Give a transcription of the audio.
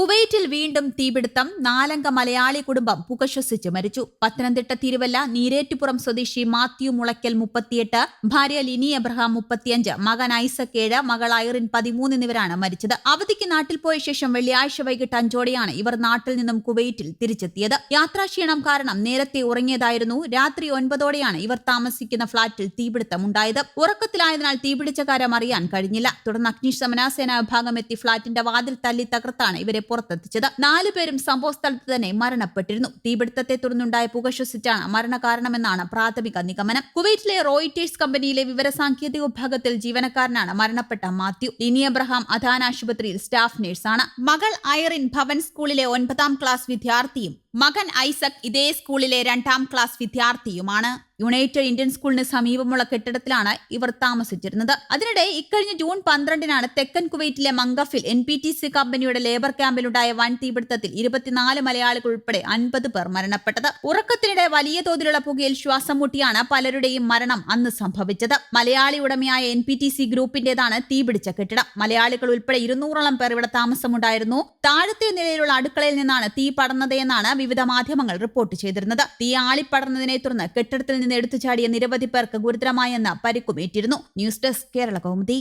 കുവൈറ്റിൽ വീണ്ടും തീപിടുത്തം. നാലംഗ മലയാളി കുടുംബം പുകശ്വസിച്ച് മരിച്ചു. പത്തനംതിട്ട തിരുവല്ല നീരേറ്റുപുറം സ്വദേശി മാത്യു മുളയ്ക്കൽ മുപ്പത്തിയെട്ട് ഭാര്യ ലിനി എബ്രഹാം മുപ്പത്തിയഞ്ച് മകൻ ഐസക് ഏഴ് മകൾ ഐറിൻ പതിമൂന്ന് എന്നിവരാണ് മരിച്ചത്. അവധിക്ക് നാട്ടിൽ പോയ ശേഷം വെള്ളിയാഴ്ച വൈകിട്ട് അഞ്ചോടെയാണ് ഇവർ നാട്ടിൽ നിന്നും കുവൈറ്റിൽ തിരിച്ചെത്തിയത്. യാത്രാക്ഷീണം കാരണം നേരത്തെ ഉറങ്ങിയതായിരുന്നു. രാത്രി ഒൻപതോടെയാണ് ഇവർ താമസിക്കുന്ന ഫ്ളാറ്റിൽ തീപിടുത്തമുണ്ടായത് ഉറക്കത്തിലായതിനാൽ തീപിടിച്ച കാര്യം അറിയാൻ കഴിഞ്ഞില്ല. തുടർന്ന് അഗ്നിശമന സേനാ വിഭാഗം എത്തി ഫ്ളാറ്റിന്റെ വാതിൽ തല്ലി തകർത്താണ് ഇവരെ പുറത്തെത്തിച്ചത്. നാലുപേരും സംഭവസ്ഥലത്ത് തന്നെ മരണപ്പെട്ടിരുന്നു. തീപിടുത്തത്തെ തുടർന്നുണ്ടായ പുക ശ്വസിച്ചാണ് മരണകാരണമെന്നാണ് പ്രാഥമിക നിഗമനം. കുവൈറ്റിലെ റോയിറ്റേഴ്സ് കമ്പനിയിലെ വിവരസാങ്കേതിക വിഭാഗത്തിൽ ജീവനക്കാരനാണ് മരണപ്പെട്ട മാത്യു. ഇനി എബ്രഹാം അധാൻ ആശുപത്രിയിൽ സ്റ്റാഫ് നഴ്സാണ്. മകൾ ഐറിൻ ഭവൻ സ്കൂളിലെ ഒൻപതാം ക്ലാസ് വിദ്യാർത്ഥിയും മകൻ ഐസക് ഇതേ സ്കൂളിലെ രണ്ടാം ക്ലാസ് വിദ്യാർത്ഥിയുമാണ്. യുണൈറ്റഡ് ഇന്ത്യൻ സ്കൂളിന് സമീപമുള്ള കെട്ടിടത്തിലാണ് ഇവർ താമസിച്ചിരുന്നത്. അതിനിടെ ഇക്കഴിഞ്ഞ ജൂൺ പന്ത്രണ്ടിനാണ് തെക്കൻ കുവൈറ്റിലെ മംഗഫിൽ എൻ പി ടി സി കമ്പനിയുടെ ലേബർ ക്യാമ്പിലുണ്ടായ വൻ തീപിടുത്തത്തിൽ ഇരുപത്തിനാല് മലയാളികൾ ഉൾപ്പെടെ അൻപത് പേർ മരണപ്പെട്ടത്. ഉറക്കത്തിനിടെ വലിയ തോതിലുള്ള പുകയിൽ ശ്വാസം മുട്ടിയാണ് പലരുടെയും മരണം അന്ന് സംഭവിച്ചത്. മലയാളി ഉടമയായ എൻ പി ടി സി ഗ്രൂപ്പിന്റേതാണ് തീപിടിച്ച കെട്ടിടം. മലയാളികൾ ഉൾപ്പെടെ ഇരുന്നൂറോളം പേർ ഇവിടെ താമസമുണ്ടായിരുന്നു. താഴത്തെ നിലയിലുള്ള അടുക്കളയിൽ നിന്നാണ് തീ പടർന്നത് എന്നാണ് വിവിധ മാധ്യമങ്ങൾ റിപ്പോർട്ട് ചെയ്തിരുന്നത്. തീ ആളിപ്പടർന്നതിനെ തുടർന്ന് കെട്ടിടത്തിൽ നിന്ന് എടുത്തു ചാടിയ നിരവധി പേർക്ക് ഗുരുതരമായെന്ന് പരിക്കുമേറ്റിരുന്നു. News desk Kerala Kaumudi.